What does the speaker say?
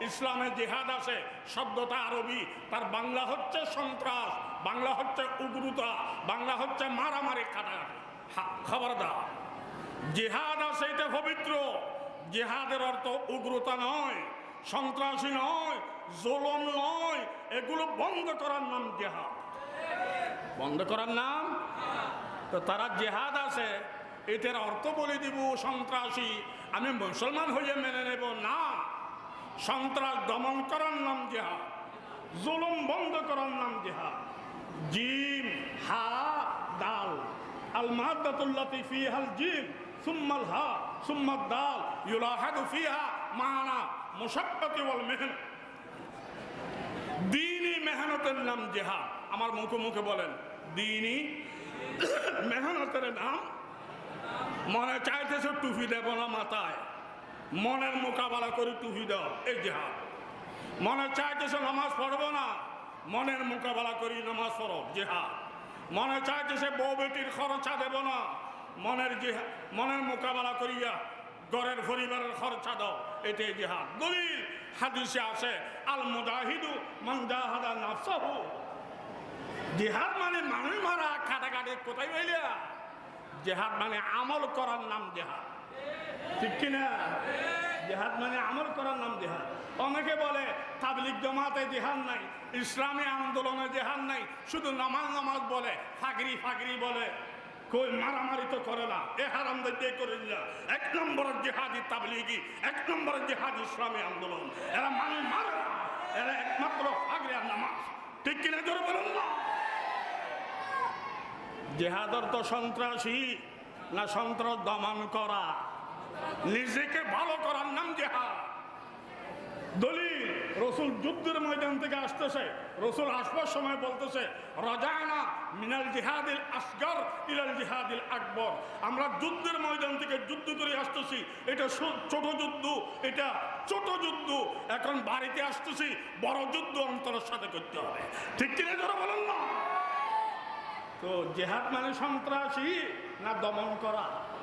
ইসলামে জেহাদ আছে, শব্দটা আরবি, তার বাংলা হচ্ছে সন্ত্রাস, বাংলা হচ্ছে উগ্রতা, বাংলা হচ্ছে মারামারি কাটাকাটি খবরদার। জেহাদ আছে, এটা পবিত্র। জেহাদের অর্থ উগ্রতা নয়, সন্ত্রাসী নয়, জোলম নয়, এগুলো বন্ধ করার নাম জেহাদ। বন্ধ করার নাম? তো তারা জেহাদ আছে, এটার অর্থ বলে দিব সন্ত্রাসী। আমি মুসলমান হয়ে মেনে নেব, না। সন্ত্রাস দমন করার নাম জেহাদ, জুলুম বন্ধ করার নাম জেহাদ। জিম, হা, দাল আল মাহাদাতুল্লাতি ফিহাল জিম, সুম্মাল হা, সুম্মাদ দাল, ইউলাহাদু ফিহা মানা, মুশাক্কাতি ওয়াল মেহনত দিনই মেহনতের নাম জেহাদ। আমার মুখে মুখে বলেন, দিনই মেহনতের নাম, মনে চাইতেছে টুপি দেব না মাথায়। মনের মোকাবেলা করে টুপি দাও, এই জেহাদ। মনে চাইতেছে নামাজ পড়ব না? মনের মোকাবেলা করি নামাজ পড়ো জেহাদ। মনে চাইতেছে বউ বেটির খরচা দেব না? মনের জেহা মনের মোকাবেলা করিয়া ঘরের পরিবারের খরচা দাও, এটাই জেহাদ। দলিল হাদিসে আছে আল মুজাহিদু মান জাহাদা নাফসাহু। জেহাদ মানে মানুষ মারা কাটাকাটি, কোথায় পাইলিয়া জেহাদ মানে আমল করার নাম জেহাদ। ঠিক কিনা? জেহাদ মানে আমল করার নাম জেহাদ। অনেকে বলে তাবলিক জমাতে জেহাদ নাই, ইসলামী আন্দোলনে জেহাদ নাই, শুধু নামাজ নামাজ বলে, ফাগরি ফাগরি বলে। কই মারামারি তো করে না, এ হারাম দিয়ে করে না। এক নম্বরের জেহাদি তাবলিগি, এক নম্বরের জেহাদ ইসলামী আন্দোলন। এরা মানুষ মারে না, এরা একমাত্র ফাগরি আর নামাজ। ঠিক কিনা জোরে বলুন না? জেহাদর তো সন্ত্রাসী না সন্ত্রাস দমন করা? নিজেকে ভালো করার নাম জেহাদ দলিল, রসুল যুদ্ধের ময়দান থেকে আসতেছে। রসুল আসবার সময় বলতেছে রাজায়না মিনাল জিহাদিল আসগর ইলাল জিহাদিল আকবর। আমরা যুদ্ধের ময়দান থেকে যুদ্ধ করে আসতেছি। এটা ছোট যুদ্ধ, এটা ছোট যুদ্ধ। এখন বাড়িতে আসতেছি, বড় যুদ্ধ অন্তরের সাথে করতে হবে। ঠিক কিনা ধরো বলেন না? তো জেহাদ মানে সন্ত্রাসী না দমন করা?